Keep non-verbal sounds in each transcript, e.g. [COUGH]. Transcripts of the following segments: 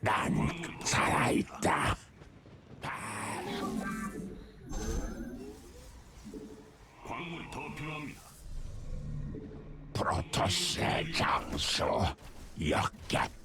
난 살아있다. 광물이 더 필요합니다. 프로토스의 장수 였겠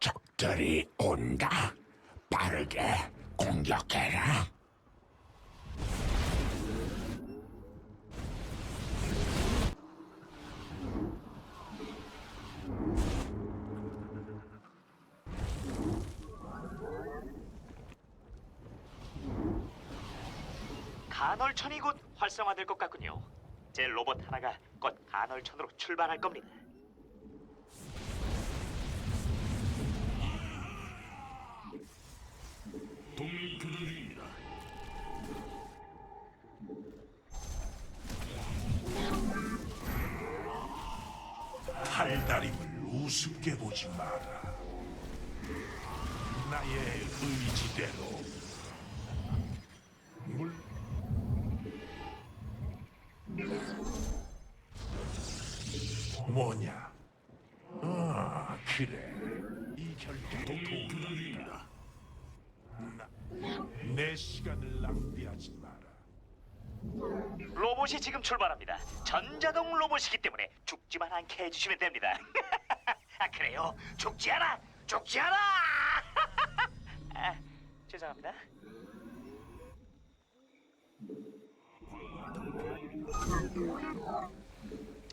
적들이 온다. 빠르게 공격해라. 활성화될 것 같군요. 제 로봇 하나가 곧 간헐천으로 출발할 겁니다. 동맹이 교전 중입니다. 팔다림을 우습게 보지 마라. 나의 의지대로 로봇이 지금 출발합니다. 전자동 로봇이기 때문에 죽지만 않게 해주시면 됩니다. [LAUGHS] 아 그래요? 죽지 않아! 죽지 않아! [LAUGHS] 아, 죄송합니다.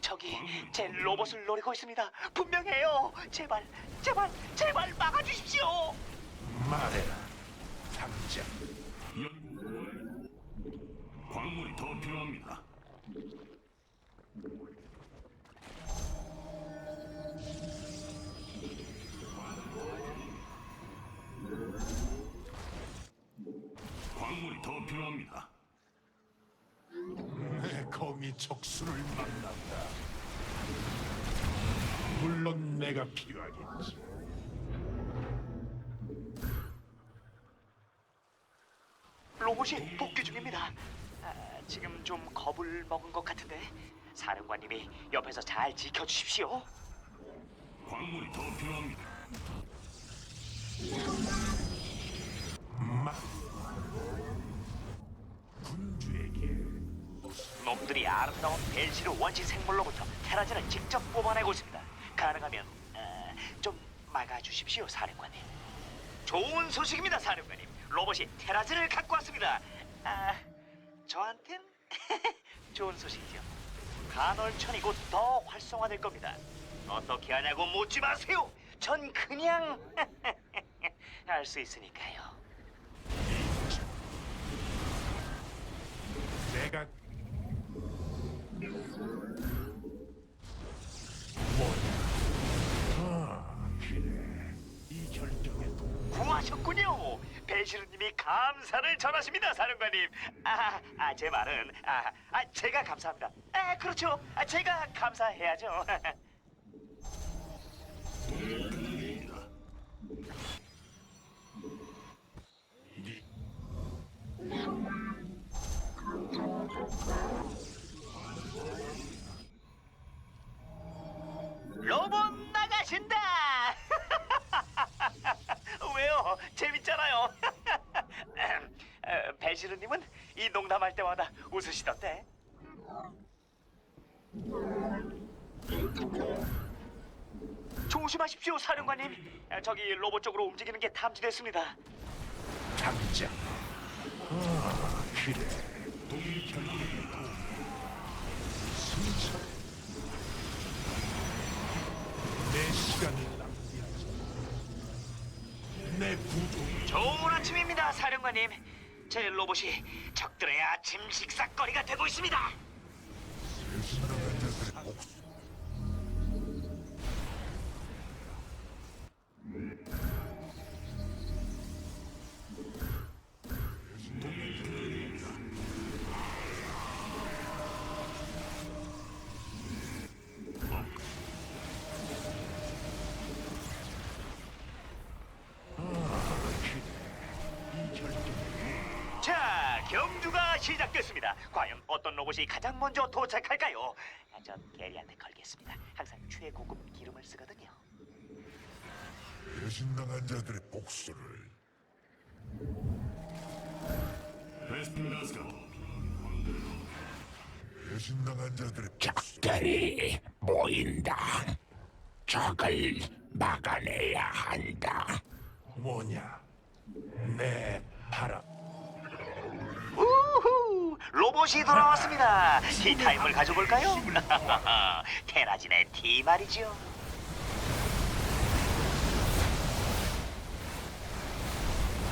저기 제 로봇을 노리고 있습니다. 분명해요. 제발, 제발, 제발 막아주십시오. 말해라, 당장. 연 광물이 더 필요합니다. 광물이 더 필요합니다. 내 검이 적수를 만난다. 물론 내가 필요하겠지. 로봇이 복귀 중입니다. 아, 지금 좀 겁을 먹은 것 같은데 사령관님이 옆에서 잘 지켜주십시오. 광물이 더 필요합니다. 마 군주에게 놈들이 아름다운 벨시르 원시 생물로부터 테라진을 직접 뽑아내고 있습니다. 가능하면 아, 좀 막아주십시오, 사령관님. 좋은 소식입니다, 사령관님. 로봇이 테라진을 갖고 왔습니다. 아, 저한텐 [LAUGHS] 좋은 소식이죠. 간헐천이 곧 더 활성화될 겁니다. 어떻게 하냐고 묻지 마세요. 전 그냥 [LAUGHS] 알 수 있으니까요. 내가 배시르님이 감사를 전하십니다, 사령관님. 아, 아, 제 말은 아, 아, 제가 감사합니다. 아, 그렇죠. 아, 제가 감사해야죠. [LAUGHS] 에, 배시르님은 이 농담할 때마다 웃으시던데. 조심하십시오, 사령관님. 에, 저기 로봇 쪽으로 움직이는 게 탐지됐습니다. 당장. 아, 그래. 내 시간을 낭비하지. 내 부족 좋은 아침입니다, 사령관님. 제 로봇이 적들의 아침 식사거리가 되고 있습니다. 시작됐습니다. 과연 어떤 로봇이 가장 먼저 도착할까요? 아, 전 게리한테 걸겠습니다. 항상 최고급 기름을 쓰거든요. 배신당한 자들의 복수를 베스핀 가스가 배신당한 자들의 적들이 모인다. 적을 막아내야 한다. 뭐냐? 내 바람. 로봇이 돌아왔습니다. 티타임을 가져볼까요? [LAUGHS] 테라진의 티 말이죠.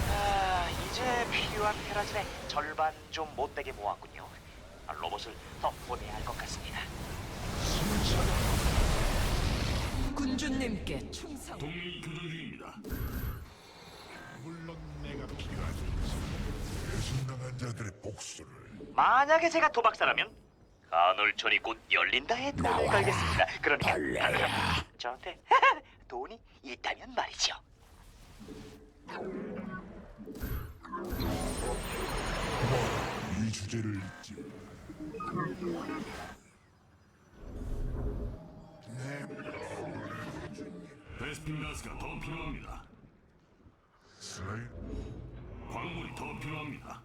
아, 이제 필요한 테라진의 절반 좀 못되게 모았군요. 아, 로봇을 더 보내야 할 것 같습니다. 군주님께 충성. 중입니다. 물론 내가 필요하겠지. 배신당한 자들의 복수를 만약에 제가 도박사라면 간헐천이 곧 열린다에 돈을 나와라, 걸겠습니다. 그러니까 벌레야. 저한테 [LAUGHS] 돈이 있다면 말이죠. 이 주제를 잊지 내 베스핀 가스가 더 필요합니다. 슬레이 광물이 더 필요합니다.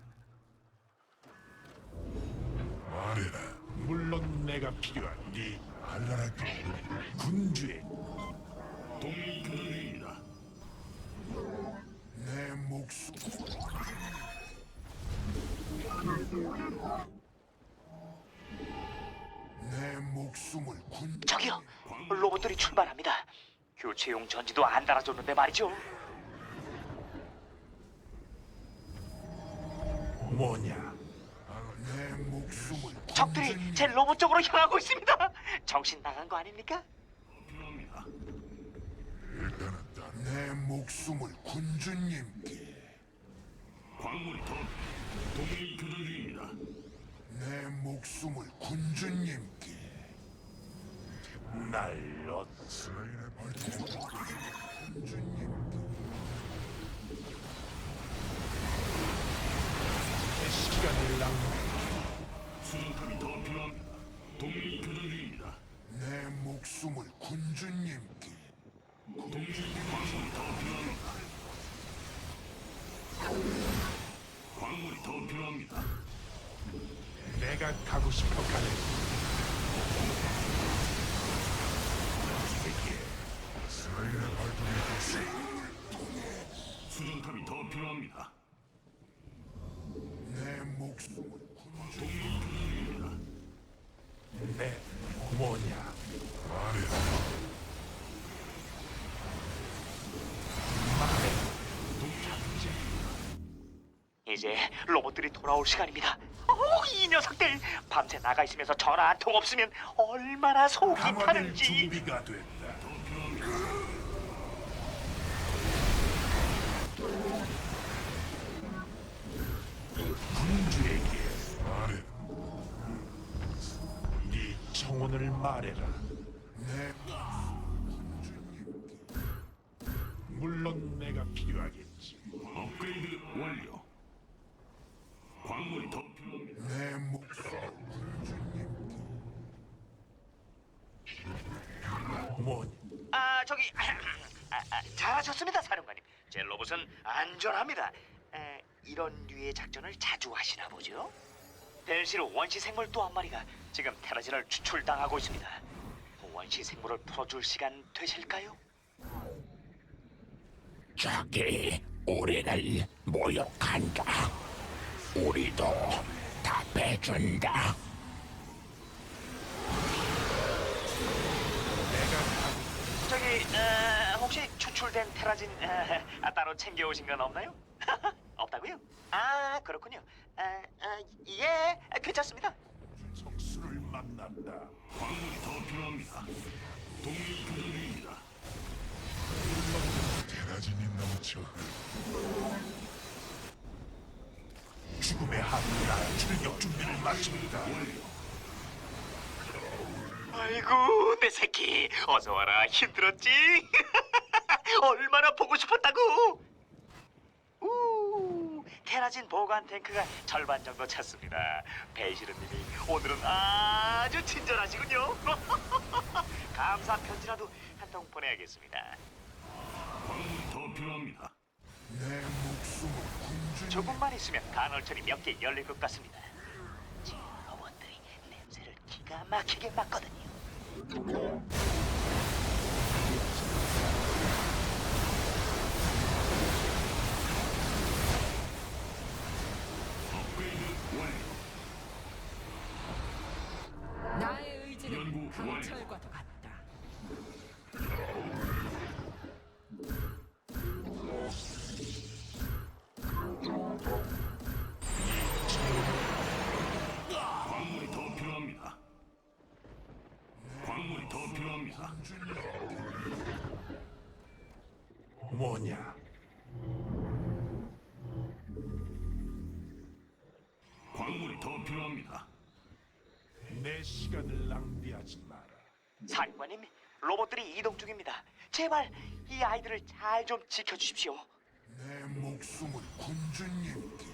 말해라 물론 내가 필요하니 알라라 군주의 중입니다. 내 목숨 내 목숨을 군 저기요, 로봇들이 출발합니다. 교체용 전지도 안 달아줬는데 말이죠. 뭐냐? 내 목숨을 적들이 제 로봇 쪽으로 향하고 있습니다. 정신 나간 거 아닙니까? 내 목숨을 군주님께 광물이 더 동맹이 교전 중입니다. 내 목숨을 군주님께 날 발톱 군주님께 내 시간을 낭비. 수정탑이 더 필요합니다. 동맹이 교전 중입니다. 내 목숨을 군주님께 동맹이 광물이 더 필요합니다. 광물이 더 필요합니다. 내가 가고 싶어 가는 이제 로봇들이 돌아올 시간입니다. 어, 이 녀석들 밤새 나가 있으면서 전화 한 통 없으면 얼마나 속이 타는지. 준비가 됐다. 군주에게 말해. 네 정원을 말해라. 내 물론 내가 필요하겠지. 업그레이드 완료. 광물이 더 필요합니다. 내 목숨을 군주님께 뭐니? 아 저기 [CLEARS THROAT] 아, 아, 잘하셨습니다 사령관님 제 로봇은 안전합니다 에, 이런 류의 작전을 자주 하시나 보죠 벨시르 원시 생물 또 한 마리가 지금 테라진을 추출당하고 있습니다 원시 생물을 풀어줄 시간 되실까요? 저기 우리를 모욕한다. 우리도 답해준다. 저기 에, 혹시 추출된 테라진 에, 아, 따로 챙겨오신 건 없나요? [LAUGHS] 없다고요? 아 그렇군요 아, 아, 예 괜찮습니다 적수를 만난다. 광물이 더 필요합니다. 동맹 교전 중입니다. 테라진이 넘쳐 죽음의 한나 출격 준비를 마칩니다. 아이고 내 새끼 어서 와라 힘들었지? [LAUGHS] 얼마나 보고 싶었다고? 우 테라진 보관 탱크가 절반 정도 찼습니다. 배시르님이 오늘은 아주 친절하시군요. [LAUGHS] 감사 편지라도 한 통 보내야겠습니다. 광물이 더 필요합니다. 내 군주님 조금만 있으면 간헐천이 몇 개 열릴 것 같습니다. 지금 로봇들이 냄새를 기가 막히게 맡거든요. 뭐냐? 광물이 더 필요합니다. 내 시간을 낭비하지 마라. 사령관님, 로봇들이 이동 중입니다. 제발 이 아이들을 잘 좀 지켜주십시오. 내 목숨을 군주님께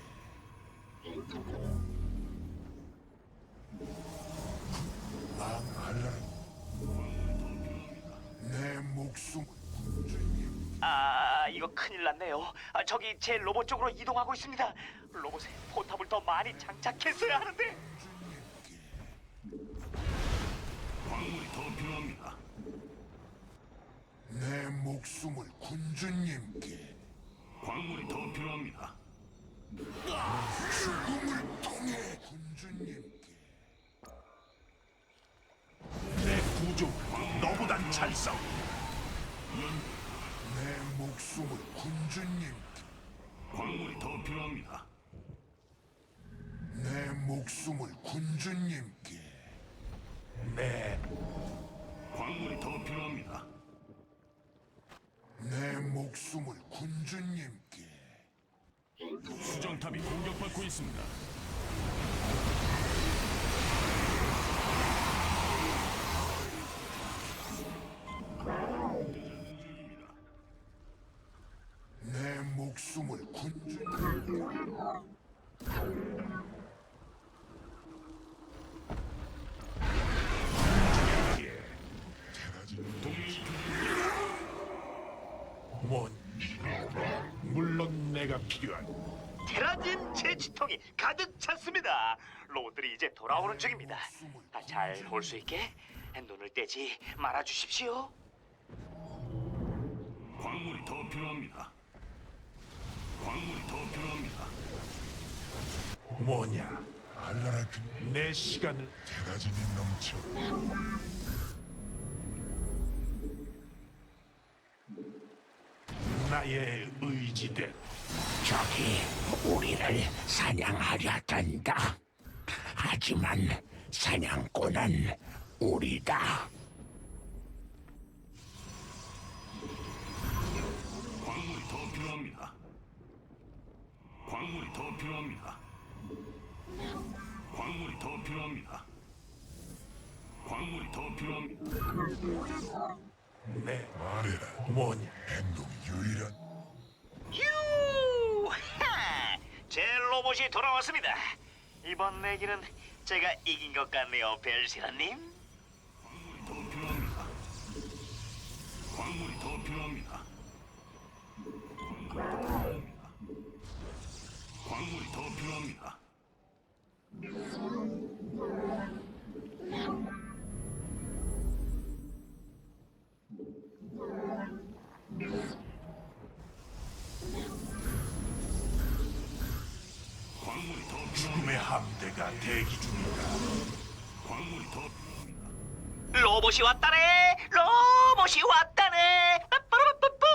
큰일 났네요. 아, 저기 제 로봇 쪽으로 이동하고 있습니다. 로봇에 포탑을 더 많이 장착했어야 하는데. 광물이 더 필요합니다. 내 목숨을 군주님께 광물이 더 필요합니다. 죽음을 통해 군주님께 내 구조 너보단 잘 싸워. 내 목숨을 군주님께 광물이 더 필요합니다. 내 목숨을 군주님께 내 광물이 더 필요합니다. 내 목숨을 군주님께 수정탑이 공격받고 있습니다. 뭔? 물론 내가 필요한. 테라진 제치통이 가득 찼습니다. 로봇들이 이제 돌아오는 중입니다. 아, 잘올 수 있게 눈을 떼지 말아 주십시오. 광물이 더 필요합니다. 광물이 더 필요합니다. 뭐냐? 알라라 그내 시간을 테라진이 넘쳐 나의 의지대로 저기 우리를 사냥하려던다. 하지만 사냥꾼은 우리다. 광물이 더 필요합니다. 광물이 더 필요합니다. 광물이 더 필요합니다. 광 광물이 더 필요합니다. 내 말해라. 뭐냐? 행동이 유일한 휴! 하! [LAUGHS] 제 로봇이 돌아왔습니다. 이번 내기는 제가 이긴 것 같네요, 벨시라님. 광물 함대가 대기 중이다. 광물이 더. 로봇이 왔다네! 로봇이 왔다네! 빠빠라빠뿌!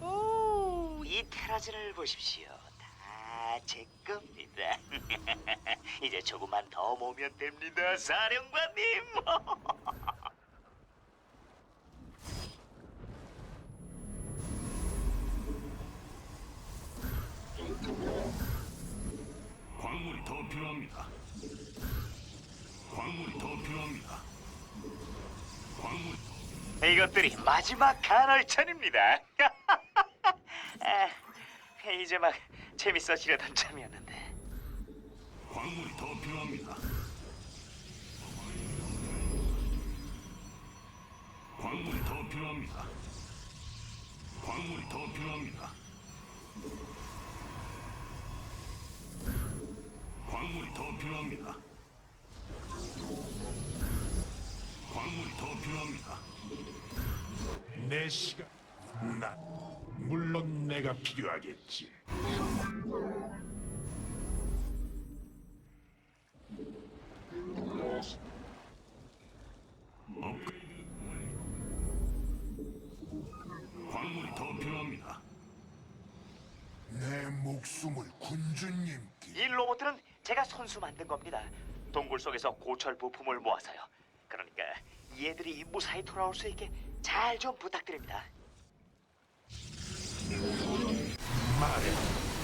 오, 이 테라진을 보십시오. 다 제 겁니다. [LAUGHS] 이제 조금만 더 모으면 됩니다, 사령관님. [LAUGHS] 광물이 더 필요합니다. 광물이 더 필요합니다. 광물 이것들이 마지막 간헐천입니다. [LAUGHS] 아, 이제 막 재밌어지려던 참이었는데. 광물이 더 필요합니다. 광물이 더 필요합니다. 광물이 더 필요합니다. 광물이 더 필요합니다. 광물이 더 필요합니다. 내 시간. 난 물론 내가 필요하겠지. 동굴 속에서 고철 부품을 모아서요. 그러니까 얘들이 무사히 돌아올 수 있게 잘 좀 부탁드립니다. 말해.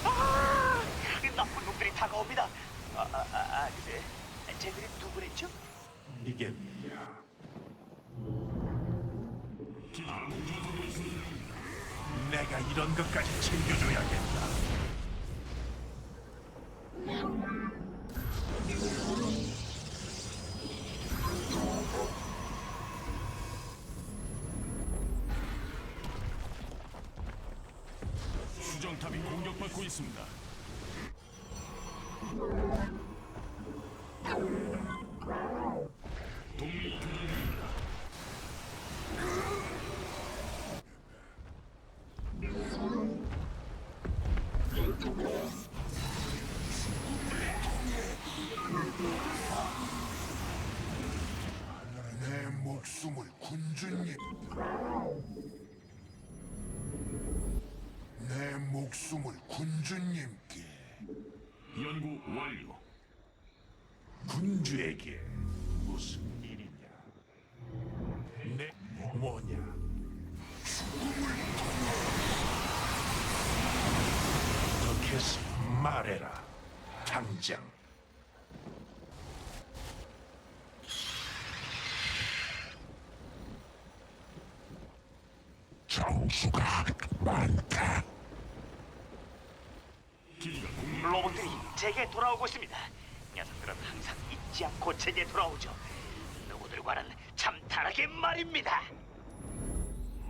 아, 이 나쁜 놈들이 다가옵니다. 아, 아, 아, 아 근데 쟤들이 누구랬죠? 이게 뭐야? 내가 이런 것까지 챙겨줘야겠다. 내 목숨을 군주님께 연구 완료. 군주에게 공격 로봇들이 제게 돌아오고 있습니다. 녀석들은 항상 잊지 않고 제게 돌아오죠. 누구들과는 참 다르게 말입니다.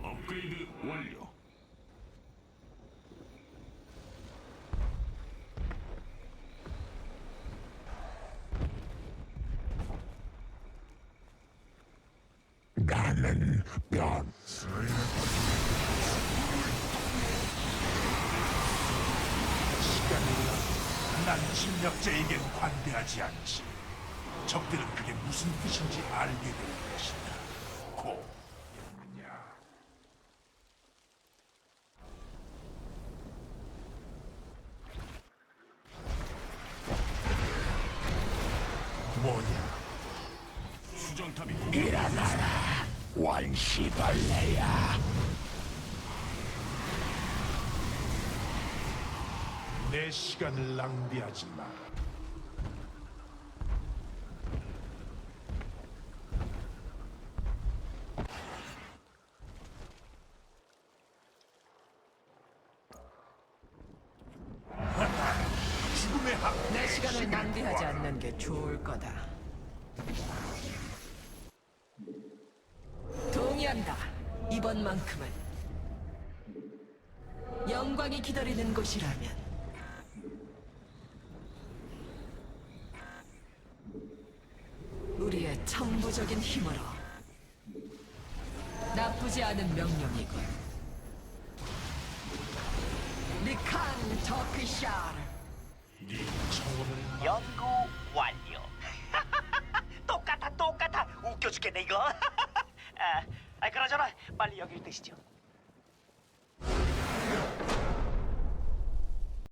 업그레이드 완료. 나는 변. 시간이라 난 침략자에겐 관대하지 않지. 적들은 그게 무슨 뜻인지 알게 될 것이다. 고. 야. 뭐냐? 수정탑이 일어나라. 원시벌레야. 시간을 낭비하지 마. 죽음의 학. 내 시간을 낭비하지 않는 게 좋을 거다. 동의한다. 이번만큼은 영광이 기다리는 곳이라면 우리의 천부적인 힘으로 나쁘지 않은 명령이군. 리칸 터크샤르 네 연구 완료. [LAUGHS] 똑같아 똑같아 웃겨 죽겠네 이거. [LAUGHS] 아, 아 그러잖아 빨리 여길 뜨시죠.